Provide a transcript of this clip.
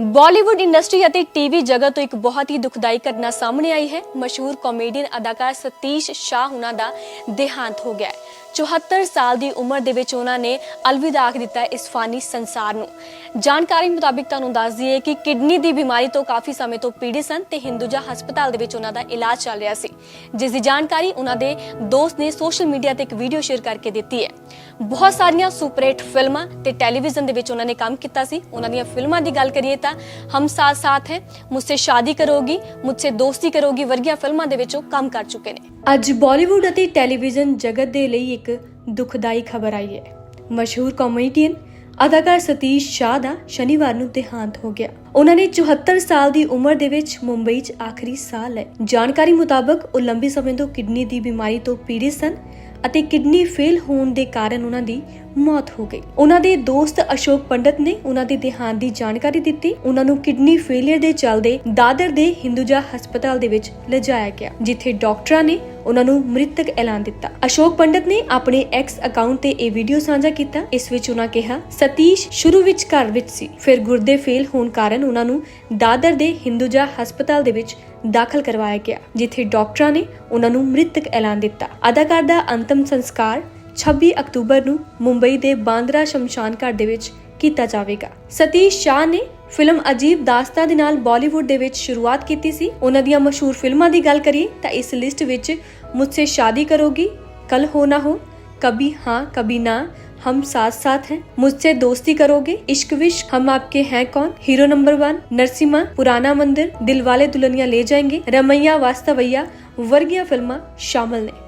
Bollywood industry ਅਤੇ TV ਜਗਤ ਤੋਂ ਇੱਕ ਬਹੁਤ ਹੀ ਦੁਖਦਾਈ ਘਟਨਾ ਸਾਹਮਣੇ ਆਈ ਹੈ। ਮਸ਼ਹੂਰ ਕਾਮੇਡੀਅਨ ਅਦਾਕਾਰ ਸਤੀਸ਼ ਸ਼ਾਹ ਉਹਨਾਂ ਦਾ ਦੇਹਾਂਤ ਹੋ ਗਿਆ ਹੈ। 74 ਸਾਲ ਦੀ ਉਮਰ ਦੇ ਵਿੱਚ ਉਹਨਾਂ ਨੇ ਅਲਵਿਦਾ ਆਖ ਦਿੱਤਾ ਇਸ ਫਾਨੀ ਸੰਸਾਰ ਨੂੰ। ਜਾਣਕਾਰੀ ਮੁਤਾਬਿਕ ਤੁਹਾਨੂੰ ਦੱਸ ਦਈਏ ਕਿ ਕਿਡਨੀ ਦੀ ਬਿਮਾਰੀ ਤੋਂ ਕਾਫੀ ਸਮੇਂ ਤੋਂ ਪੀੜਿਤ ਸਨ ਤੇ ਹਿੰਦੂਜਾ ਹਸਪਤਾਲ ਦੇ ਵਿੱਚ ਉਹਨਾਂ ਦਾ ਇਲਾਜ ਚੱਲ ਰਿਹਾ ਸੀ। ਜਿਸ ਦੀ ਜਾਣਕਾਰੀ ਉਹਨਾਂ ਦੇ ਦੋਸਤ ਨੇ ਸੋਸ਼ਲ ਮੀਡੀਆ ਤੇ ਇੱਕ ਵੀਡੀਓ ਸ਼ੇਅਰ ਕਰਕੇ ਦਿੱਤੀ ਹੈ। ਬਹੁਤ ਸਾਰੀਆਂ ਸੁਪਰਹਿਟ ਫਿਲਮਾਂ ਤੇ ਟੈਲੀਵਿਜ਼ਨ ਦੇ ਵਿੱਚ ਉਹਨਾਂ ਨੇ ਕੰਮ ਕੀਤਾ ਸੀ। ਉਹਨਾਂ ਦੀਆਂ ਫਿਲਮਾਂ ਦੀ ਗੱਲ ਕਰੀਏ ਤਾਂ ਹਮ ਸਾਥ ਸਾਥ ਹੈ, ਮੁਝਸੇ ਸ਼ਾਦੀ ਕਰੋਗੀ, ਮੁਝਸੇ ਦੋਸਤੀ ਕਰੋਗੀ ਵਰਗੀਆਂ ਫਿਲਮਾਂ ਦੇ ਵਿੱਚ ਉਹ ਕੰਮ ਕਰ ਚੁੱਕੇ ਨੇ। ਅੱਜ ਬਾਲੀਵੁੱਡ ਅਤੇ ਟੈਲੀਵਿਜ਼ਨ ਜਗਤ ਦੇ ਲਈ ਇੱਕ ਦੁਖਦਾਈ ਖਬਰ ਆਈ ਹੈ। ਮਸ਼ਹੂਰ ਕਾਮੇਡੀਅਨ ਅਦਾਕਾਰ ਸਤੀਸ਼ ਸ਼ਾਹ ਦਾ ਸ਼ਨੀਵਾਰ ਨੂੰ ਦੇਹਾਂਤ ਹੋ ਗਿਆ। ਉਹਨਾਂ ਨੇ 74 ਸਾਲ ਦੀ ਉਮਰ ਦੇ ਵਿੱਚ ਮੁੰਬਈ 'ਚ ਆਖਰੀ ਸਾਹ ਲਏ। ਜਾਣਕਾਰੀ ਮੁਤਾਬਕ ਉਹ ਲੰਬੇ ਸਮੇਂ ਤੋਂ ਕਿਡਨੀ ਦੀ ਬਿਮਾਰੀ ਤੋਂ ਪੀੜਿਤ ਸਨ ਅਤੇ ਕਿਡਨੀ ਫੇਲ ਹੋਣ ਦੇ ਕਾਰਨ ਉਹਨਾਂ ਦੀ ਮੌਤ ਹੋ ਗਈ। ਉਹਨਾਂ ਦੇ ਦੋਸਤ ਅਸ਼ੋਕ ਪੰਡਤ ਨੇ ਉਹਨਾਂ ਦੇ ਦੇਹਾਂਤ ਦੀ ਜਾਣਕਾਰੀ ਦਿੱਤੀ। ਉਹਨਾਂ ਨੂੰ ਕਿਡਨੀ ਫੇਲਿਅਰ ਦੇ ਚੱਲਦੇ ਦਾਦਰ ਦੇ ਹਿੰਦੂਜਾ ਹਸਪਤਾਲ ਦੇ ਵਿੱਚ ਲਿਜਾਇਆ ਗਿਆ, ਜਿੱਥੇ ਡਾਕਟਰਾਂ ਨੇ ਉਹਨਾਂ ਨੂੰ ਮ੍ਰਿਤਕ ਐਲਾਨ ਦਿੱਤਾ। ਅਸ਼ੋਕ ਪੰਡਤ ਨੇ ਆਪਣੇ ਐਕਸ ਅਕਾਊਂਟ ਤੇ ਇਹ ਵੀਡੀਓ ਸਾਂਝਾ ਕੀਤਾ। ਇਸ ਵਿੱਚ ਉਹਨਾਂ ਕਿਹਾ, ਸਤੀਸ਼ ਸ਼ੁਰੂ ਵਿੱਚ ਘਰ ਵਿੱਚ ਸੀ, ਫਿਰ ਗੁਰਦੇ ਫੇਲ ਹੋਣ ਕਾਰਨ ਉਹਨਾਂ ਨੂੰ ਦਾਦਰ ਦੇ ਹਿੰਦੂਜਾ ਹਸਪਤਾਲ ਦੇ ਵਿੱਚ ਦਾਖਲ ਕਰਵਾਇਆ ਗਿਆ, ਜਿੱਥੇ ਡਾਕਟਰਾਂ ਨੇ ਉਹਨਾਂ ਨੂੰ ਮ੍ਰਿਤਕ ਐਲਾਨ ਦਿੱਤਾ। ਅਦਾਕਾਰ ਦਾ ਅੰਤਮ ਸੰਸਕਾਰ 26 ਅਕਤੂਬਰ ਨੂੰ ਮੁੰਬਈ ਦੇ ਬਾਂਦਰਾ ਸ਼ਮਸ਼ਾਨ ਘਾਟ ਦੇ ਵਿੱਚ ਕੀਤਾ ਜਾਵੇਗਾ ਸਤੀਸ਼ ਸ਼ਾਹ ਨੇ ਫਿਲਮ ਅਜੀਬ ਦਾਸਤਾਂ ਦੇ ਨਾਲ ਬਾਲੀਵੁੱਡ ਦੇ ਵਿੱਚ ਸ਼ੁਰੂਆਤ ਕੀਤੀ ਸੀ ਉਹਨਾਂ ਦੀਆਂ ਮਸ਼ਹੂਰ ਫਿਲਮਾਂ ਦੀ ਗੱਲ ਕਰੀਏ ਤਾਂ ਇਸ ਲਿਸਟ ਵਿੱਚ ਮੁਝਸੇ ਸ਼ਾਦੀ ਕਰੋਗੀ ਕਲ ਹੋ ਨਾ ਹੋ कभी हाँ कभी ना हम साथ साथ हैं मुझसे दोस्ती करोगे इश्क विश्क हम आपके हैं कौन हीरो नंबर वन नरसिम्हा पुराना मंदिर दिलवाले दुल्हनिया ले जाएंगे रमैया वास्तवैया वर्गीय फिल्मां शामिल ने